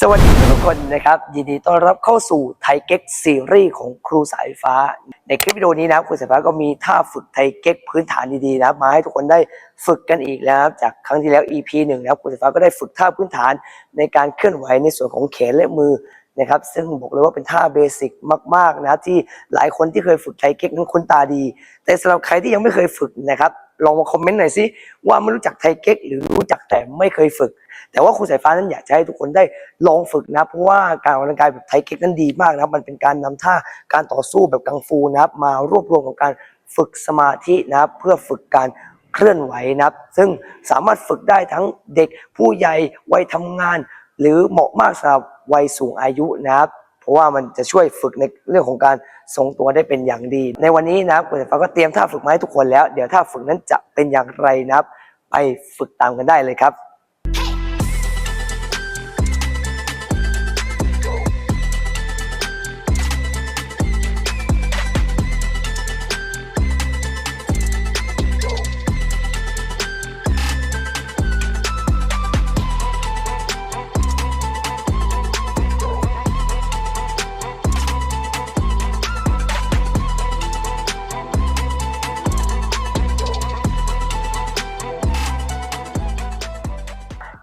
สวัสดีทุกคนนะครับยินดีต้อนรับเข้าสู่ไทเก๊กซีรีส์ของครูสายฟ้า ในคลิปวิดีโอนี้นะครูสายฟ้าก็มีท่าฝึกไทเก๊กพื้นฐานดีๆนะมาให้ทุกคนได้ฝึกกันอีกแล้วนะครับจากครั้งที่แล้ว EP หนึ่งนะครูสายฟ้าก็ได้ฝึกท่าพื้นฐานในการเคลื่อนไหวในส่วนของแขนและมือ นะครับซึ่งบอกเลยว่าเป็นท่าเบสิกมาก ๆ นะครับที่หลายคนที่เคยฝึกไทเก๊กนั้นคุ้นตาดี แต่สำหรับใครที่ยังไม่เคยฝึกนะครับลองมาคอมเมนต์หน่อยสิว่าไม่รู้จักไทเก๊กหรือรู้จักแต่ไม่เคยฝึก แต่ว่าครูสายฟ้านั้นอยากจะให้ทุกคนได้ลองฝึกนะเพราะว่าการออกกำลังกายแบบไทเก๊กนั้นดีมากนะครับมันเป็นการนำท่าการต่อสู้แบบกังฟูนะครับมารวบรวมกับการฝึกสมาธินะครับเพื่อฝึกการเคลื่อนไหวนะครับ ซึ่งสามารถฝึกได้ทั้งเด็กผู้ใหญ่วัยทำงาน หรือเหมาะมากสำหรับ วัยสูงอายุนะครับ เพราะว่ามันจะช่วยฝึกในเรื่องของการทรงตัวได้เป็นอย่างดี ในวันนี้นะครับคุณฟ้าก็เตรียมท่าฝึกมาให้ทุกคนแล้ว เดี๋ยวท่าฝึกนั้นจะเป็นอย่างไรนะครับ ไปฝึกตามกันได้เลยครับ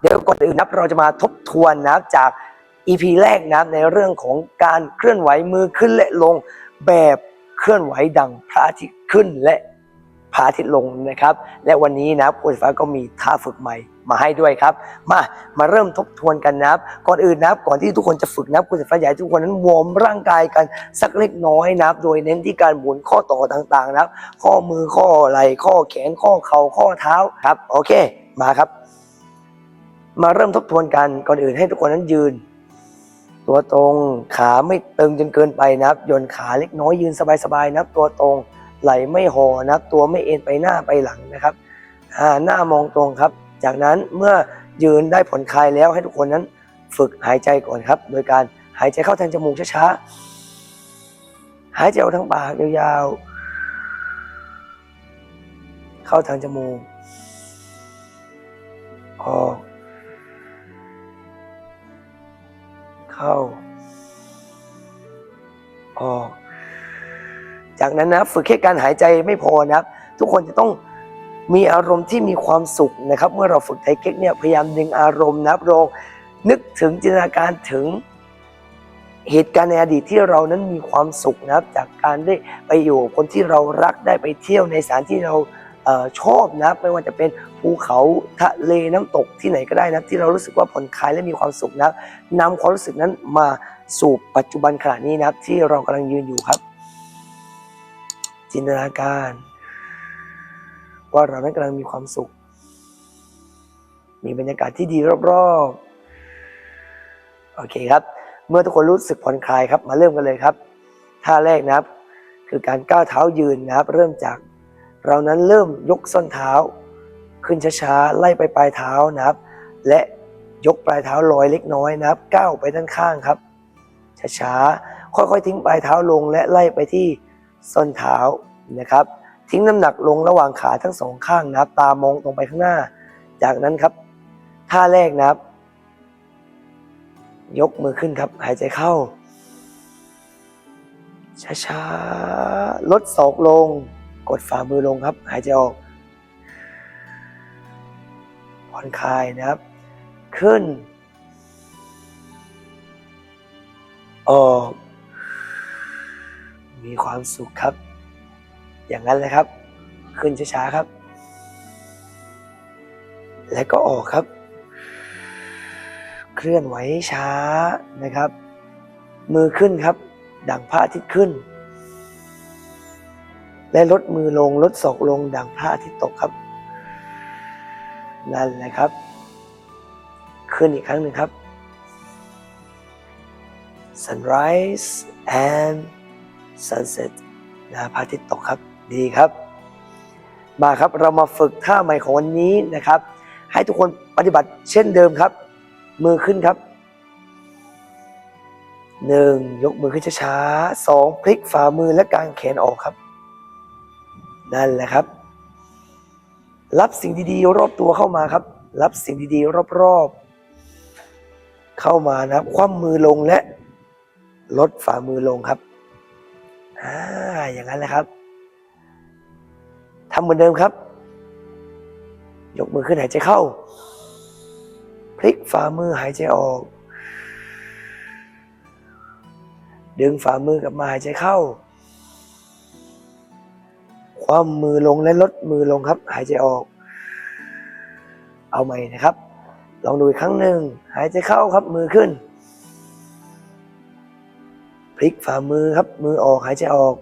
เดี๋ยวก่อนอื่นนับเราจะมาทบทวนนับจาก EP แรกนับในเรื่องของการเคลื่อนไหวมือขึ้นและลงแบบเคลื่อนไหวดังพระอาทิตย์ขึ้นและพระอาทิตย์ลงนะครับ และวันนี้นะครับคุณฟ้าก็มีท่าฝึกใหม่มาให้ด้วยครับ มามาเริ่มทบทวนกันนับก่อนอื่นนับก่อนที่ทุกคนจะฝึกนะครับคุณฟ้าอยากให้ทุกคนนั้นวอร์มร่างกายกันสักเล็กน้อยนับโดยเน้นที่การหมุนข้อต่อต่างๆนับข้อมือข้อไหล่ข้อแขนข้อเข่าข้อเท้าครับ โอเค มาครับ มาเริ่มทบทวนกันก่อนอื่นให้ทุกคนนั้นยืน ตัวตรงขาไม่ตึงจนเกินไปนะครับย่นขาเล็กน้อยยืนสบายๆนะครับตัวตรงไหลไม่ห่อนะครับตัวไม่เอ็นไปหน้าไปหลังนะครับหน้ามองตรงครับ จากนั้นเมื่อยืนได้ผ่อนคลายแล้วให้ทุกคนนั้นฝึกหายใจก่อนครับ โดยการหายใจเข้าทางจมูกช้าๆ หายใจออกทางปากยาวๆ เข้าทางจมูกออก เข้า ออก จากนั้นนะฝึกแค่การหายใจไม่พอนะครับ ทุกคนจะต้องมีอารมณ์ที่มีความสุขนะครับ เมื่อเราฝึกไทเก๊กเนี่ยพยายามดึงอารมณ์นะครับลองนึกถึงจินตนาการถึงเหตุการณ์ในอดีตที่เรานั้นมีความสุขนะครับ จากการได้ไปอยู่คนที่เรารักได้ไปเที่ยวในสถานที่เรา ชอบนะไม่ว่าจะเป็นภูเขาทะเลน้ำตกที่ไหนก็ได้นะที่เรารู้สึกว่าผ่อนคลายและมีความสุขนะนำความรู้สึกนั้นมาสู่ปัจจุบันขณะนี้นะที่เรากำลังยืนอยู่ครับ จินตนาการ ว่าเรานั้นกำลังมีความสุข มีบรรยากาศที่ดีรอบๆโอเคครับ เมื่อทุกคนรู้สึกผ่อนคลายครับ มาเริ่มกันเลยครับท่าแรกนะครับ คือการก้าวเท้ายืนนะครับ เริ่มจาก เรานั้นเริ่มยกส้นเท้า ขึ้นช้าๆ ไล่ไปปลายเท้านะครับ และยกปลายเท้าลอยเล็กน้อยนะครับ ก้าวไปด้านข้างครับ ช้าๆ ค่อยๆ ทิ้งปลายเท้าลงและไล่ไปที่ส้นเท้านะครับ ทิ้งน้ำหนักลงระหว่างขาทั้งสองข้างนะครับ ตามองตรงไปข้างหน้า จากนั้นครับ ท่าแรกนะครับ ยกมือขึ้นครับ หายใจเข้า ช้าๆ ลดศอกลง กดฝ่ามือลงครับหายใจออกผ่อนคลายนะครับ ขึ้น ออก มีความสุขครับ อย่างนั้นเลยครับ ขึ้นช้าๆครับ และก็ออกครับ เคลื่อนไหวช้านะครับ มือขึ้นครับ ดังพระอาทิตย์ขึ้น และลดมือลงลดศอกลงดังพระอาทิตย์ตกครับ นั่นแหละครับ ขึ้นอีกครั้งหนึ่งครับ sunrise and sunset นะพระอาทิตย์ตกครับดีครับ มาครับเรามาฝึกท่าใหม่ของวันนี้นะครับ ให้ทุกคนปฏิบัติเช่นเดิมครับ มือขึ้นครับหนึ่งยกมือขึ้นช้าๆสองพลิกฝ่ามือและกางแขนออกครับ นั่นแหละครับ รับสิ่งดีๆ รอบตัวเข้ามาครับ รับสิ่งดีๆ รอบๆ เข้ามานะครับ คว่ำมือลงและลดฝ่ามือลงครับอ่าอย่างนั้นแหละครับทำเหมือนเดิมครับ ยกมือขึ้นหายใจเข้า พลิกฝ่ามือหายใจออก ดึงฝ่ามือกลับมาหายใจเข้า คว่ำมือลงและลดมือลงครับ หายใจออก เอาใหม่นะครับ ลองดูอีกครั้งหนึ่งหายใจเข้าครับมือขึ้น พลิกฝ่ามือครับ มือออกหายใจออก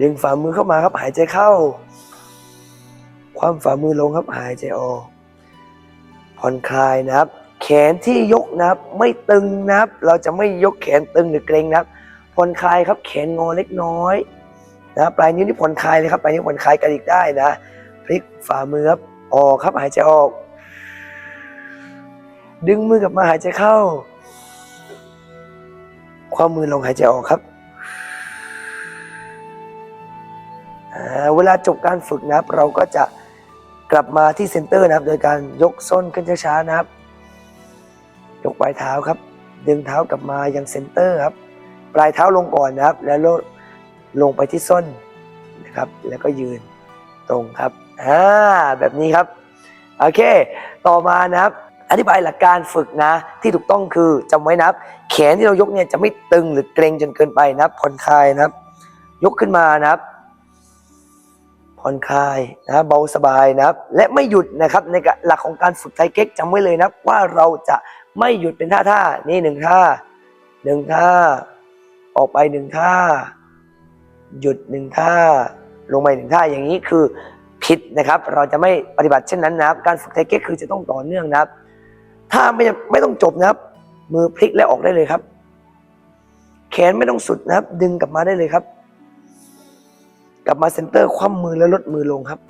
ดึงฝ่ามือเข้ามาครับ หายใจเข้า ความฝ่ามือลงครับ หายใจออกผ่อนคลายนะครับ แขนที่ยกนะครับ ไม่ตึงนะครับ เราจะไม่ยกแขนตึงหรือเกร็งนะครับ ผ่อนคลายครับแขนงอเล็กน้อยนะปลายนิ้วนี่ผ่อนคลายเลยครับปลายนิ้วผ่อนคลายกระดิกได้นะพลิกฝ่ามือครับออกครับหายใจออก ดึงมือกลับมาหายใจเข้า ความมือลงหายใจออกครับเวลาจบการฝึกนะครับ เราก็จะกลับมาที่เซนเตอร์นะครับ โดยการยกส้นขึ้นช้าๆนะครับ ยกปลายเท้าครับ ดึงเท้ากลับมายังเซนเตอร์ครับ ปลายเท้าลงก่อนนะครับ แล้วลลงไปที่ส้นนะครับ แล้วก็ยืนตรงครับอ่าแบบนี้ครับโอเค ต่อมานะครับ อธิบายหลักการฝึกนะ ที่ถูกต้องคือจำไว้นะครับ แขนที่เรายกเนี่ยจะไม่ตึงหรือเกร็งจนเกินไปนะครับผ่อนคลายนะครับ ยกขึ้นมานะครับผ่อนคลายนะเบาสบายนะครับ และไม่หยุดนะครับในหลักของการฝึกไทเก๊กจำไว้เลยนะว่าเราจะไม่หยุดเป็นท่าท่านี่หนึ่งท่าหนึ่งท่า ออกไปหนึ่งท่า หยุดหนึ่งท่า ลงไปหนึ่งท่าอย่างนี้คือผิดนะครับ เราจะไม่ปฏิบัติเช่นนั้นนะครับ การฝึกไทเก๊กคือจะต้องต่อเนื่องนะครับ ถ้าไม่ไม่ต้องจบนะครับ มือพลิกและออกได้เลยครับ แขนไม่ต้องสุดนะครับ ดึงกลับมาได้เลยครับ กลับมาเซนเตอร์คว่ำมือแล้วลดมือลงครับ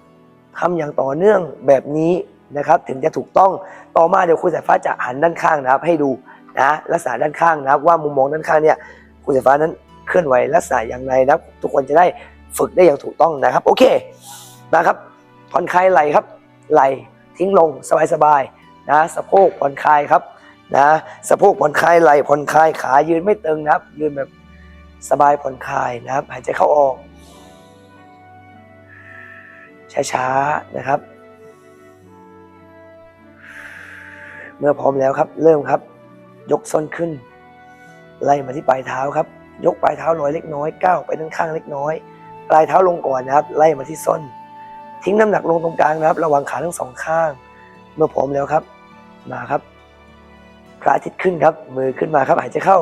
ทำอย่างต่อเนื่องแบบนี้นะครับ ถึงจะถูกต้องต่อมาเดี๋ยวครูสายฟ้าจะหันด้านข้างนะครับ ให้ดูนะลักษณะด้านข้างนะครับ ว่ามุมมองด้านข้างเนี่ย ครูสายฟ้านั้นเคลื่อนไหวลักษณะอย่างไรนะครับ ทุกคนจะได้ฝึกได้อย่างถูกต้องนะครับ โอเคนะครับผ่อนคลายไหล่ครับ ไหล่ทิ้งลงสบายๆนะสะโพกผ่อนคลายครับนะสะโพกผ่อนคลายไหล่ผ่อนคลายขายืนไม่ตึงนะครับ ยืนแบบสบายผ่อนคลายนะครับ หายใจเข้าออก ช้าๆนะครับ เมื่อพร้อมแล้วครับ เริ่มครับ ยกส้นขึ้น ไล่มาที่ปลายเท้าครับ ยกปลายเท้าลอยเล็กน้อยก้าวไปด้านข้างเล็กน้อย ปลายเท้าลงก่อนนะครับ ไล่มาที่ส้น ทิ้งน้ำหนักลงตรงกลางนะครับ ระว่างขาทั้งสองข้าง เมื่อพร้อมแล้วครับ มาครับพระอาทิตย์ขึ้นครับ มือขึ้นมาครับ หายใจเข้า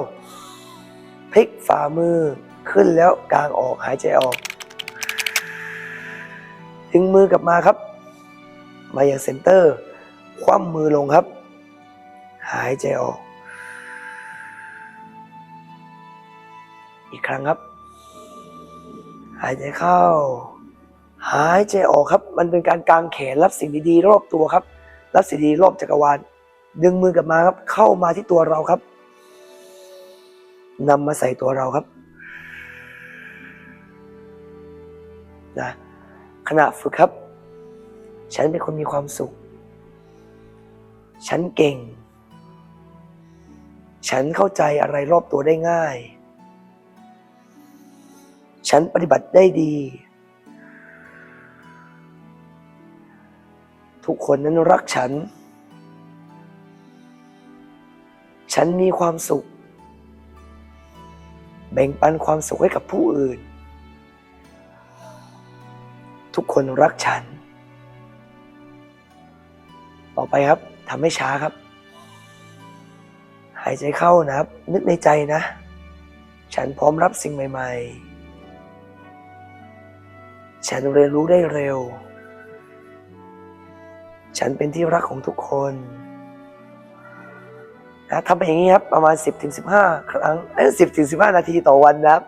พลิกฝ่ามือขึ้นแล้วกลางออกหายใจออก ดึงมือกลับมาครับ มาอย่างเซนเตอร์ คว่ำมือลงครับ หายใจออก อีกครั้งครับ หายใจเข้า หายใจออกครับ มันเป็นการกางแขนรับสิ่งดีๆรอบตัวครับ รับสิ่งดีรอบจักรวาล ดึงมือกลับมาครับ เข้ามาที่ตัวเราครับนำมาใส่ตัวเราครับนะขณะฝึกครับ ฉันเป็นคนมีความสุข ฉันเก่ง ฉันเข้าใจอะไรรอบตัวได้ง่าย ฉันปฏิบัติได้ดี ทุกคนนั้นรักฉัน ฉันมีความสุข แบ่งปันความสุขให้กับผู้อื่น ทุกคนรักฉัน ต่อไปครับทำให้ช้าครับ หายใจเข้านะครับ นึกในใจนะ ฉันพร้อมรับสิ่งใหม่ ๆ ฉันเรียนรู้ได้เร็ว ฉันเป็นที่รักของทุกคนนะทำไปอย่างนี้ครับประมาณ 10-15ถึงครั้งเอ้ย10ถึง15นาทีต่อวันนะครับ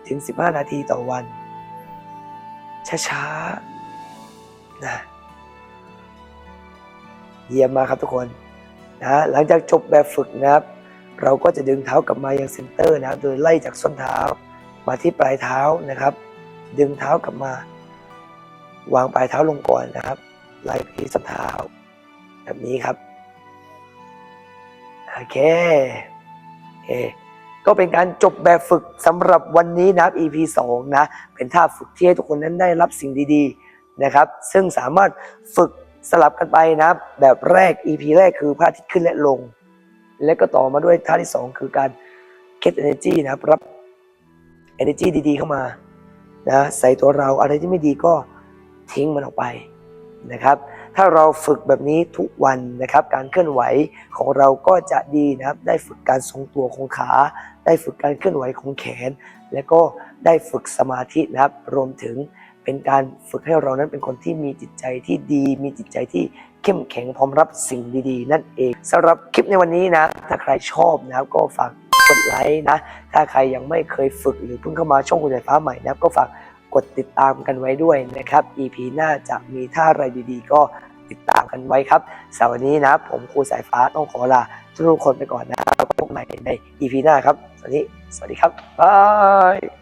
10ถึงนาทีต่อวัน ช้าๆนะเยี่ยมมาครับทุกคนนะหลังจากจบแบบฝึกนะครับ เราก็จะดึงเท้ากลับมายังเซนเตอร์นะครับ โดยไล่จากส้นเท้ามาที่ปลายเท้านะครับ ดึงเท้ากลับมา วางปลายเท้าลงก่อนนะครับไล่ไปที่ส้นเท้า แบบนี้ครับโอเคโอเคก็เป็นการจบแบบฝึกสำหรับวันนี้นับ EP 2 นะ เป็นท่าฝึกที่ให้ทุกคนนั้นได้รับสิ่งดีๆนะครับ ซึ่งสามารถฝึกสลับกันไปนะ แบบแรก EP แรกคือพระอาทิตย์ขึ้นและลง และก็ต่อมาด้วยท่าที่ 2 คือการ get energy นะครับรับ energy ดีๆ เข้ามา นะใส่ตัวเราอะไรที่ไม่ดีก็ทิ้งมันออกไปนะครับ ถ้าเราฝึกแบบนี้ทุกวันนะครับ การเคลื่อนไหวของเราก็จะดีนะครับ ได้ฝึกการทรงตัวของขา ได้ฝึกการเคลื่อนไหวของแขน และก็ได้ฝึกสมาธินะครับ รวมถึงเป็นการฝึกให้เรานั้นเป็นคนที่มีจิตใจที่ดี มีจิตใจที่เข้มแข็งพร้อมรับสิ่งดีๆ นั่นเองสำหรับคลิปในวันนี้นะ ถ้าใครชอบนะครับก็ฝาก กดไลค์นะ ถ้าใครยังไม่เคยฝึกหรือเพิ่งเข้ามาช่องคุณสายฟ้าใหม่นะก็ฝากกดติดตามกันไว้ด้วยนะครับ EP หน้าจะมีท่าอะไรดีๆ ก็ติดตามกันไว้ครับสำหรับวันนี้นะ ผมครูสายฟ้าต้องขอลาทุกคนไปก่อนนะแล้วพบใหม่ใน EP หน้าครับ สวัสดี สวัสดีครับบาย